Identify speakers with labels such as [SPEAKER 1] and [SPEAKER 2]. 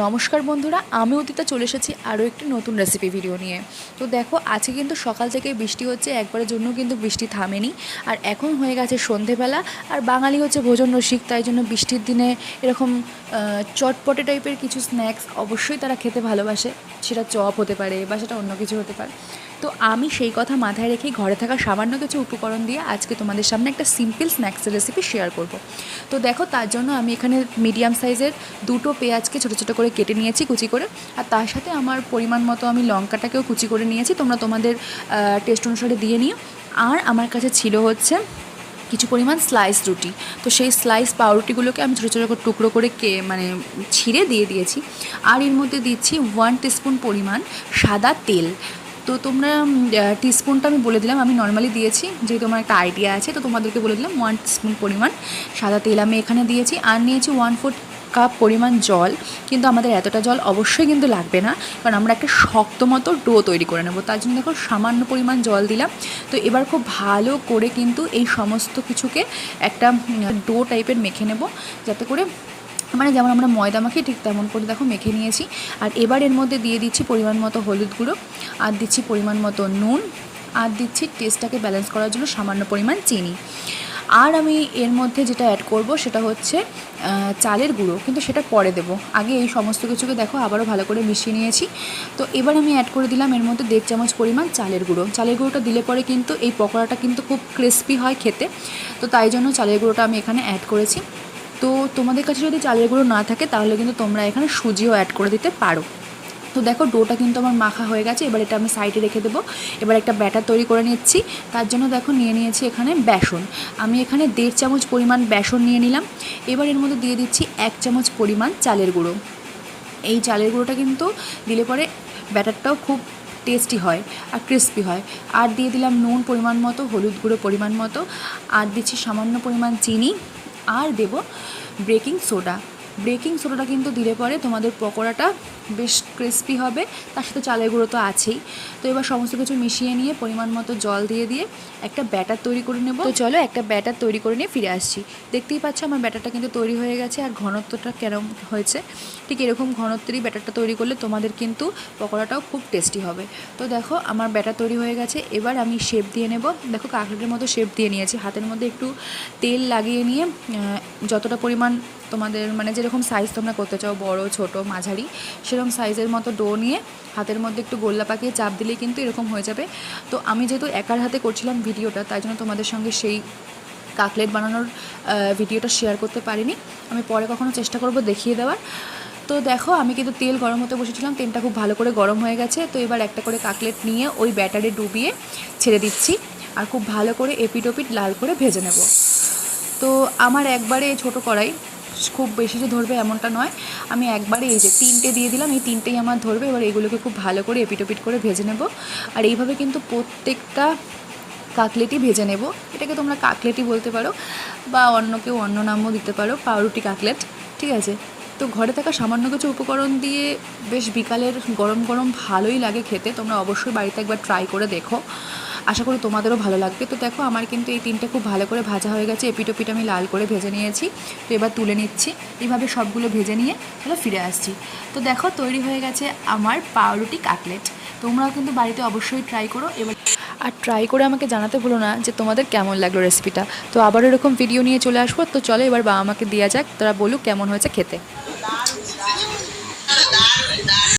[SPEAKER 1] নমস্কার বন্ধুরা, আমি অতীতা চলে এসেছি আরও একটি নতুন রেসিপি ভিডিও নিয়ে। তো দেখো, আজকে কিন্তু সকাল থেকে বৃষ্টি হচ্ছে, একবারের জন্য কিন্তু বৃষ্টি থামেনি। আর এখন হয়ে গেছে সন্ধেবেলা, আর বাঙালি হচ্ছে ভোজন রসিক, তাই জন্য বৃষ্টির দিনে এরকম চটপটে টাইপের কিছু স্ন্যাক্স অবশ্যই তারা খেতে ভালোবাসে। সেটা চপ হতে পারে বা সেটা অন্য কিছু হতে পারে। তো আমি সেই কথা মাথায় রেখে ঘরে থাকা সামান্য কিছু উপকরণ দিয়ে আজকে তোমাদের সামনে একটা সিম্পল স্ন্যাক্সের রেসিপি শেয়ার করব। তো দেখো, তার জন্য আমি এখানে মিডিয়াম সাইজের দুটো পেঁয়াজকে ছোটো ছোটো করে কেটে নিয়েছি কুচি করে। আর তার সাথে আমার পরিমাণ মতো আমি লঙ্কাটাকেও কুচি করে নিয়েছি। তোমরা তোমাদের টেস্ট অনুসারে দিয়ে নিও। আর আমার কাছে ছিল হচ্ছে কিছু পরিমাণ স্লাইস রুটি। তো সেই স্লাইস পাউরুটিগুলোকে আমি ছোটো ছোটো করে টুকরো করে কে মানে ছিঁড়ে দিয়ে দিয়েছি। আর এর মধ্যে দিচ্ছি ওয়ান টিস্পুন পরিমাণ সাদা তেল। তো তোমরা টিস্পুনটা আমি বলে দিলাম, আমি নর্মালি দিয়েছি, যেহেতু আমার একটা আইডিয়া আছে, তো তোমাদেরকে বলে দিলাম ওয়ান টিস্পুন পরিমাণ সাদা তেল আমি এখানে দিয়েছি। আর নিয়েছি ওয়ান ফোর্থ কাপ পরিমাণ জল, কিন্তু আমাদের এতটা জল অবশ্যই কিন্তু লাগবে না, কারণ আমরা একটা শক্ত মতো ডো তৈরি করে নেব। তার জন্য দেখো সামান্য পরিমাণ জল দিলাম। তো এবার খুব ভালো করে কিন্তু এই সমস্ত কিছুকে একটা ডো টাইপের মেখে নেব, যাতে করে মানে যেমন আমরা ময়দা মাখি ঠিক তেমন করে দেখো মেখে নিয়েছি। আর এবার এর মধ্যে দিয়ে দিচ্ছি পরিমাণ মতো হলুদ গুঁড়ো। আর দিচ্ছি পরিমাণ মতো নুন, আর দিচ্ছি টেস্টটাকে ব্যালেন্স করার জন্য সামান্য পরিমাণ চিনি। আর আমি এর মধ্যে যেটা অ্যাড করব সেটা হচ্ছে চালের গুঁড়ো, কিন্তু সেটা পরে দেব। আগে এই সমস্ত কিছুকে দেখো, আবারও ভালো করে মিশিয়ে নিয়েছি। তো এবার আমি অ্যাড করে দিলাম এর মধ্যে দেড় চামচ পরিমাণ চালের গুঁড়ো। চালের গুঁড়োটা দিলে পরে কিন্তু এই পকোড়াটা কিন্তু খুব ক্রিস্পি হয় খেতে। তো তাই জন্য চালের গুঁড়োটা আমি এখানে অ্যাড করেছি। তো তোমাদের কাছে যদি চালের গুঁড়ো না থাকে, তাহলে কিন্তু তোমরা এখানে সুজিও অ্যাড করে দিতে পারো। তো দেখো ডোটা কিন্তু আমার মাখা হয়ে গেছে, এবার এটা আমি সাইডে রেখে দেবো। এবার একটা ব্যাটার তৈরি করে নিচ্ছি। তার জন্য দেখো নিয়ে নিয়েছি এখানে বেসন। আমি এখানে দেড় চামচ পরিমাণ বেসন নিয়ে নিলাম। এবার এর মধ্যে দিয়ে দিচ্ছি এক চামচ পরিমাণ চালের গুঁড়ো। এই চালের গুঁড়োটা কিন্তু দিলে পরে ব্যাটারটাও খুব টেস্টি হয় আর ক্রিস্পি হয়। আর দিয়ে দিলাম নুন পরিমাণ মতো, হলুদ গুঁড়ো পরিমাণ মতো। আর দিচ্ছি সামান্য পরিমাণ চিনি। আর দেব বেকিং সোডা। বেকিং সোডাটা কিন্তু দিলে পরে তোমাদের পকোড়াটা বেশ ক্রিস্পি হবে। তার সাথে চালের গুঁড়ো তো আছেই। তো এবার সমস্ত কিছু মিশিয়ে নিয়ে পরিমাণ মতো জল দিয়ে দিয়ে একটা ব্যাটার তৈরি করে নেব। তো চলো একটা ব্যাটার তৈরি করে নিয়ে ফিরে আসছি। দেখতেই পাচ্ছ আমার ব্যাটারটা কিন্তু তৈরি হয়ে গেছে আর ঘনত্বটা কেরম হয়েছে। ঠিক এরকম ঘনত্বেরই ব্যাটারটা তৈরি করলে তোমাদের কিন্তু পকোড়াটাও খুব টেস্টি হবে। তো দেখো আমার ব্যাটার তৈরি হয়ে গেছে। এবার আমি শেপ দিয়ে নেব। দেখো কাকলেটের মতো শেপ দিয়ে নিয়েছি। হাতের মধ্যে একটু তেল লাগিয়ে নিয়ে যতটা পরিমাণ তোমাদের মানে যেরকম সাইজ তোমরা করতে চাও, বড়, ছোট, মাঝারি, সেরকম সাইজের মতো ডো নিয়ে হাতের মধ্যে একটু গোল্লা পাকিয়ে চাপ দিলেই কিন্তু এরকম হয়ে যাবে। তো আমি যেহেতু একার হাতে করছিলাম ভিডিওটা, তাই জন্য তোমাদের সঙ্গে সেই কাকলেট বানানোর ভিডিওটা শেয়ার করতে পারিনি। আমি পরে কখনো চেষ্টা করব দেখিয়ে দেওয়ার। তো দেখো, আমি কিন্তু তেল গরম হতে বসেছিলাম, তেলটা খুব ভালো করে গরম হয়ে গেছে। তো এবার একটা করে কাকলেট নিয়ে ওই ব্যাটারে ডুবিয়ে ছেড়ে দিচ্ছি আর খুব ভালো করে এপিটোপিট লাল করে ভেজে নেব। তো আমার একবারে ছোটো কড়াই খুব বেশি যে ধরবে এমনটা নয়। আমি একবারে এই যে তিনটে দিয়ে দিলাম, এই তিনটেই আমার ধরবে, এবার এগুলোকে খুব ভালো করে এপিটোপিট করে ভেজে নেব। আর এইভাবে কিন্তু প্রত্যেকটা কাকলেটই ভেজে নেব। এটাকে তোমরা কাকলেটই বলতে পারো, বা অন্য কেউ অন্য নামও দিতে পারো, পাউরুটি কাকলেট, ঠিক আছে? তো ঘরে থাকা সামান্য কিছু উপকরণ দিয়ে বেশ বিকালের গরম গরম ভালোই লাগে খেতে, তোমরা অবশ্যই বাড়িতে একবার ট্রাই করে দেখো। আশা করি তোমাদেরও ভালো লাগবে। তো দেখো, আমার কিন্তু এই তিনটে খুব ভালো করে ভাজা হয়ে গেছে। এপিটোপিট আমি লাল করে ভেজে নিয়েছি। তো এবার তুলে নিচ্ছি। এইভাবে সবগুলো ভেজে নিয়ে তাহলে ফিরে আসছি। তো দেখো, তৈরি হয়ে গেছে আমার পাউরুটি কাটলেট। তোমরাও কিন্তু বাড়িতে অবশ্যই ট্রাই করো। এবার আর ট্রাই করে আমাকে জানাতে ভুলো না যে তোমাদের কেমন লাগল রেসিপিটা তো আবার এরকম ভিডিও নিয়ে চলে আসব। তো চলো এবার বাবা মাকে দেওয়া যাক, তারা বলুক কেমন হয়েছে খেতে।